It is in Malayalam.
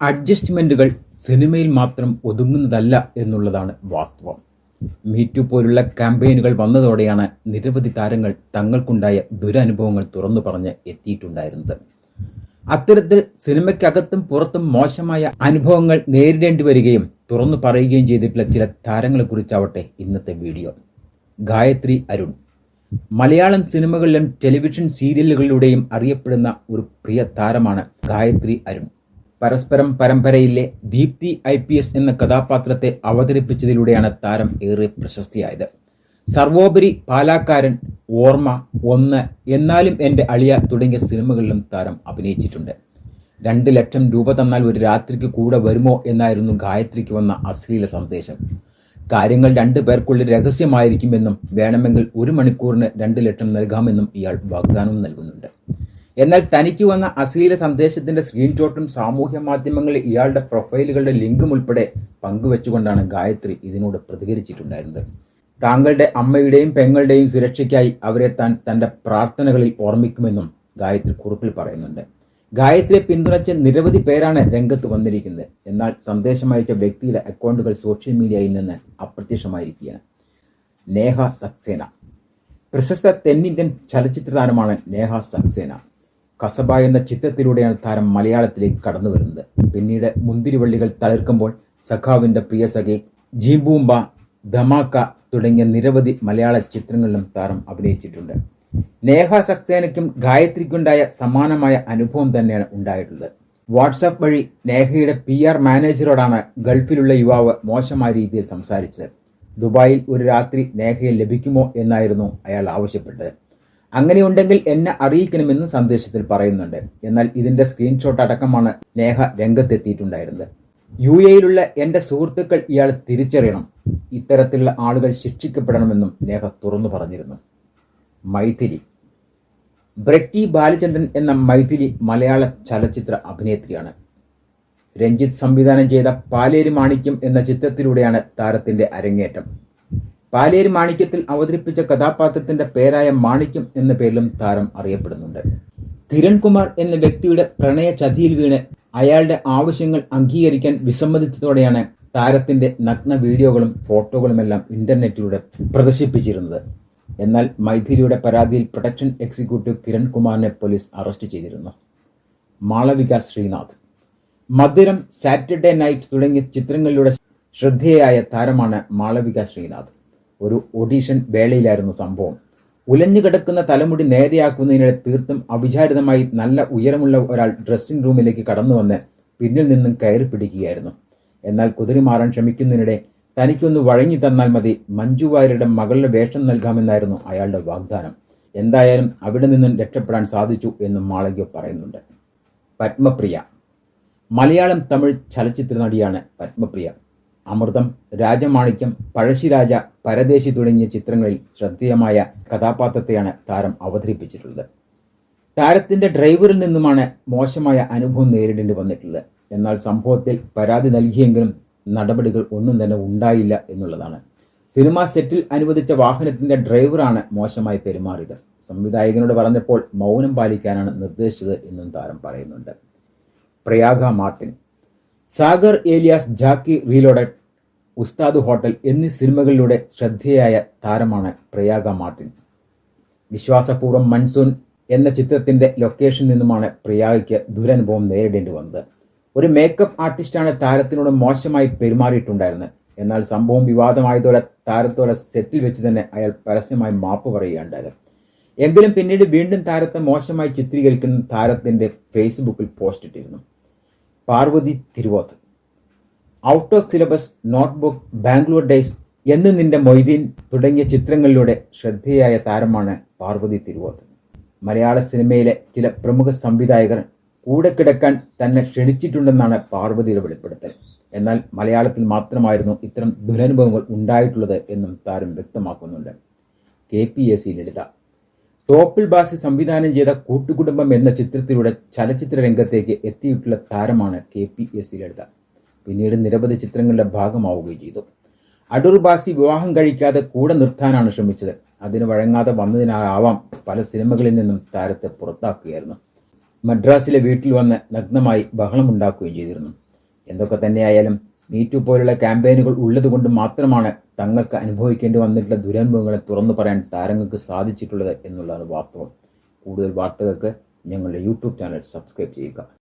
അഡ്ജസ്റ്റ്മെന്റുകൾ സിനിമയിൽ മാത്രം ഒതുങ്ങുന്നതല്ല എന്നുള്ളതാണ് വാസ്തവം. മീറ്റു പോലുള്ള ക്യാമ്പയിനുകൾ വന്നതോടെയാണ് നിരവധി താരങ്ങൾ തങ്ങൾക്കുണ്ടായ ദുരനുഭവങ്ങൾ തുറന്നു പറഞ്ഞ് എത്തിയിട്ടുണ്ടായിരുന്നത്. അത്തരത്തിൽ സിനിമയ്ക്കകത്തും പുറത്തും മോശമായ അനുഭവങ്ങൾ നേരിടേണ്ടി വരികയും തുറന്നു പറയുകയും ചെയ്തിട്ടുള്ള ചില താരങ്ങളെക്കുറിച്ചാവട്ടെ ഇന്നത്തെ വീഡിയോ. ഗായത്രി അരുൺ. മലയാളം സിനിമകളിലും ടെലിവിഷൻ സീരിയലുകളിലൂടെയും അറിയപ്പെടുന്ന ഒരു പ്രിയ താരമാണ് ഗായത്രി അരുൺ. പരസ്പരം പരമ്പരയിലെ ദീപ്തി ഐ പി എസ് എന്ന കഥാപാത്രത്തെ അവതരിപ്പിച്ചതിലൂടെയാണ് താരം ഏറെ പ്രശസ്തിയായത്. സർവോപരി പാലാക്കാരൻ ഓർമ്മ ഒന്ന് എന്നാലും എന്റെ അളിയ തുടങ്ങിയ സിനിമകളിലും താരം അഭിനയിച്ചിട്ടുണ്ട്. രണ്ട് ലക്ഷം രൂപ തന്നാൽ ഒരു രാത്രിക്ക് കൂടെ വരുമോ എന്നായിരുന്നു ഗായത്രിക്ക് വന്ന അശ്ലീല സന്ദേശം. കാര്യങ്ങൾ രണ്ടു പേർക്കുള്ളിൽ രഹസ്യമായിരിക്കുമെന്നും വേണമെങ്കിൽ ഒരു മണിക്കൂറിന് രണ്ട് ലക്ഷം നൽകാമെന്നും ഇയാൾ വാഗ്ദാനം നൽകുന്നുണ്ട്. എന്നാൽ തനിക്ക് വന്ന അശ്ലീല സന്ദേശത്തിന്റെ സ്ക്രീൻഷോട്ടും സാമൂഹ്യ മാധ്യമങ്ങളിൽ ഇയാളുടെ പ്രൊഫൈലുകളുടെ ലിങ്കും ഉൾപ്പെടെ പങ്കുവെച്ചുകൊണ്ടാണ് ഗായത്രി ഇതിനോട് പ്രതികരിച്ചിട്ടുണ്ടായിരുന്നത്. താങ്കളുടെ അമ്മയുടെയും പെങ്ങളുടെയും സുരക്ഷയ്ക്കായി അവരെ താൻ തന്റെ പ്രാർത്ഥനകളിൽ ഓർമ്മിക്കുമെന്നും ഗായത്രി കുറിപ്പിൽ പറയുന്നുണ്ട്. ഗായത്രിയെ പിന്തുണച്ച നിരവധി പേരാണ് രംഗത്ത് വന്നിരിക്കുന്നത്. എന്നാൽ സന്ദേശം അയച്ച വ്യക്തിയുടെ അക്കൗണ്ടുകൾ സോഷ്യൽ മീഡിയയിൽ നിന്ന് അപ്രത്യക്ഷമായിരിക്കുകയാണ്. നേഹ സക്സേന. പ്രശസ്ത തെന്നിന്ത്യൻ ചലച്ചിത്ര താരമാണ് നേഹ സക്സേന. കസബ എന്ന ചിത്രത്തിലൂടെയാണ് താരം മലയാളത്തിലേക്ക് കടന്നു വരുന്നത്. പിന്നീട് മുന്തിരിവള്ളികൾ തളിർക്കുമ്പോൾ സഖാവിന്റെ പ്രിയ സഖി ജീംബൂമ്പ ധമാക്ക തുടങ്ങിയ നിരവധി മലയാള ചിത്രങ്ങളിലും താരം അഭിനയിച്ചിട്ടുണ്ട്. നേഹ സക്സേനയ്ക്കും ഗായത്രിക്കുണ്ടായ സമാനമായ അനുഭവം തന്നെയാണ് ഉണ്ടായിട്ടുള്ളത്. വാട്സാപ്പ് വഴി നേഹയുടെ പി ആർ മാനേജറോടാണ് ഗൾഫിലുള്ള യുവാവ് മോശമായ രീതിയിൽ സംസാരിച്ചത്. ദുബായിൽ ഒരു രാത്രി നേഹയെ ലഭിക്കുമോ എന്നായിരുന്നു അയാൾ ആവശ്യപ്പെട്ടത്. അങ്ങനെയുണ്ടെങ്കിൽ എന്നെ അറിയിക്കണമെന്നും സന്ദേശത്തിൽ പറയുന്നുണ്ട്. എന്നാൽ ഇതിന്റെ സ്ക്രീൻഷോട്ട് അടക്കമാണ് നേഹ രംഗത്തെത്തിയിട്ടുണ്ടായിരുന്നത്. യു എയിലുള്ള എന്റെ സുഹൃത്തുക്കൾ ഇയാൾ തിരിച്ചറിയണം. ഇത്തരത്തിലുള്ള ആളുകൾ ശിക്ഷിക്കപ്പെടണമെന്നും നേഹ തുറന്നു പറഞ്ഞിരുന്നു. മൈഥിലി. ബ്രെറ്റി ബാലചന്ദ്രൻ എന്ന മൈഥിലി മലയാള ചലച്ചിത്ര അഭിനേത്രിയാണ്. രഞ്ജിത്ത് സംവിധാനം ചെയ്ത പാലേരി മാണിക്യം എന്ന ചിത്രത്തിലൂടെയാണ് താരത്തിന്റെ അരങ്ങേറ്റം. പാലേരി മാണിക്യത്തിൽ അവതരിപ്പിച്ച കഥാപാത്രത്തിന്റെ പേരായ മാണിക്യം എന്ന പേരിലും താരം അറിയപ്പെടുന്നുണ്ട്. കിരൺകുമാർ എന്ന വ്യക്തിയുടെ പ്രണയ ചതിയിൽ വീണ് അയാളുടെ ആവശ്യങ്ങൾ അംഗീകരിക്കാൻ വിസമ്മതിച്ചതോടെയാണ് താരത്തിന്റെ നഗ്ന വീഡിയോകളും ഫോട്ടോകളുമെല്ലാം ഇന്റർനെറ്റിലൂടെ പ്രദർശിപ്പിച്ചിരുന്നത്. എന്നാൽ മൈഥിലിയുടെ പരാതിയിൽ പ്രൊഡക്ഷൻ എക്സിക്യൂട്ടീവ് കിരൺകുമാറിനെ പോലീസ് അറസ്റ്റ് ചെയ്തിരുന്നു. മാളവിക ശ്രീനാഥ്. മധുരം സാറ്റർഡേ നൈറ്റ് തുടങ്ങിയ ചിത്രങ്ങളിലൂടെ ശ്രദ്ധേയായ താരമാണ് മാളവിക ശ്രീനാഥ്. ഒരു ഓഡീഷൻ വേളയിലായിരുന്നു സംഭവം. ഉലഞ്ഞു കിടക്കുന്ന തലമുടി നേരെയാക്കുന്നതിനിടെ തീർത്തും അവിചാരിതമായി നല്ല ഉയരമുള്ള ഒരാൾ ഡ്രസ്സിംഗ് റൂമിലേക്ക് കടന്നു വന്ന് പിന്നിൽ നിന്നും കയറി പിടിക്കുകയായിരുന്നു. എന്നാൽ കുതിരി മാറാൻ ശ്രമിക്കുന്നതിനിടെ തനിക്കൊന്ന് വഴങ്ങി തന്നാൽ മതി മഞ്ജു വാര്യരുടെ മകളുടെ വേഷം നൽകാമെന്നായിരുന്നു അയാളുടെ വാഗ്ദാനം. എന്തായാലും അവിടെ നിന്നും രക്ഷപ്പെടാൻ സാധിച്ചു എന്നും മാളവ്യ പറയുന്നുണ്ട്. പത്മപ്രിയ. മലയാളം തമിഴ് ചലച്ചിത്ര നടിയാണ് പത്മപ്രിയ. അമൃതം രാജമാണിക്യം പഴശ്ശിരാജ പരദേശി തുടങ്ങിയ ചിത്രങ്ങളിൽ ശ്രദ്ധേയമായ കഥാപാത്രത്തെയാണ് താരം അവതരിപ്പിച്ചിട്ടുള്ളത്. താരത്തിന്റെ ഡ്രൈവറിൽ നിന്നുമാണ് മോശമായ അനുഭവം നേരിടേണ്ടി വന്നിട്ടുള്ളത്. എന്നാൽ സംഭവത്തിൽ പരാതി നൽകിയെങ്കിലും നടപടികൾ ഒന്നും തന്നെ ഉണ്ടായില്ല എന്നുള്ളതാണ്. സിനിമാ സെറ്റിൽ അനുവദിച്ച വാഹനത്തിന്റെ ഡ്രൈവറാണ് മോശമായി പെരുമാറിയത്. സംവിധായകനോട് പറഞ്ഞപ്പോൾ മൗനം പാലിക്കാനാണ് നിർദ്ദേശിച്ചത് എന്നും താരം പറയുന്നുണ്ട്. Prayaga Martin Sagar alias Jacky reloaded Ustad hotel എന്നീ സിനിമകളിലൂടെ ശ്രദ്ധേയായ താരമാണ് പ്രയാഗ മാർട്ടിൻ. വിശ്വാസപൂർവം മൺസൂൺ എന്ന ചിത്രത്തിന്റെ ലൊക്കേഷനിൽ നിന്നുമാണ് പ്രിയാഗയ്ക്ക് ദുരനുഭവം നേരിടേണ്ടി വന്നത്. ഒരു മേക്കപ്പ് ആർട്ടിസ്റ്റാണ് താരത്തിനോട് മോശമായി പെരുമാറിയിട്ടുണ്ടായിരുന്നത്. എന്നാൽ സംഭവം വിവാദമായതോടെ താരത്തോടെ സെറ്റിൽ വെച്ച് തന്നെ അയാൾ പരസ്യമായി മാപ്പ് പറയുകയുണ്ടായത്. എങ്കിലും പിന്നീട് വീണ്ടും താരത്തെ മോശമായി ചിത്രീകരിക്കുന്ന താരത്തിന്റെ ഫേസ്ബുക്കിൽ പോസ്റ്റ് ഇട്ടിരുന്നു. Parvathy Thiruvothu. Out of syllabus notebook Bangalore days Ennu Ninte Moideen തുടങ്ങിയ ചിത്രങ്ങളിലൂടെ ശ്രദ്ധേയായ താരമാണ് പാർവതി തിരുവോത്ത്. മലയാള സിനിമയിലെ ചില പ്രമുഖ സംവിധായകർ കൂടെ കിടക്കാൻ തന്നെ ക്ഷണിച്ചിട്ടുണ്ടെന്നാണ് പാർവതിയുടെ വെളിപ്പെടുത്തൽ. എന്നാൽ മലയാളത്തിൽ മാത്രമായിരുന്നു ഇത്തരം ദുരനുഭവങ്ങൾ ഉണ്ടായിട്ടുള്ളത് എന്നും താരം വ്യക്തമാക്കുന്നുണ്ട്. K P S C Lalitha. Thoppil Bhasi സംവിധാനം ചെയ്ത കൂട്ടുകുടുംബം എന്ന ചിത്രത്തിലൂടെ ചലച്ചിത്ര രംഗത്തേക്ക് എത്തിയിട്ടുള്ള താരമാണ് കെ പി എസ് ലളിത പിന്നീട് നിരവധി ചിത്രങ്ങളുടെ ഭാഗമാവുകയും ചെയ്തു. അടൂർ ബാസി വിവാഹം കഴിക്കാതെ കൂടെ നിർത്താനാണ് ശ്രമിച്ചത്. അതിന് വഴങ്ങാതെ വന്നതിനാവാം പല സിനിമകളിൽ നിന്നും താരത്തെ പുറത്താക്കുകയായിരുന്നു. മദ്രാസിലെ വീട്ടിൽ വന്ന് നഗ്നമായി ബഹളമുണ്ടാക്കുകയും ചെയ്തിരുന്നു. എന്തൊക്കെ തന്നെയായാലും മീറ്റു പോലുള്ള ക്യാമ്പയിനുകൾ ഉള്ളതുകൊണ്ട് മാത്രമാണ് തങ്ങൾക്ക് അനുഭവിക്കേണ്ടി വന്നിട്ടുള്ള ദുരനുഭവങ്ങളെ തുറന്നു പറയാൻ താരങ്ങൾക്ക് സാധിച്ചിട്ടുള്ളത് എന്നുള്ളതാണ് വാസ്തവം. കൂടുതൽ വാർത്തകൾക്ക് ഞങ്ങളുടെ യൂട്യൂബ് ചാനൽ സബ്സ്ക്രൈബ് ചെയ്യുക.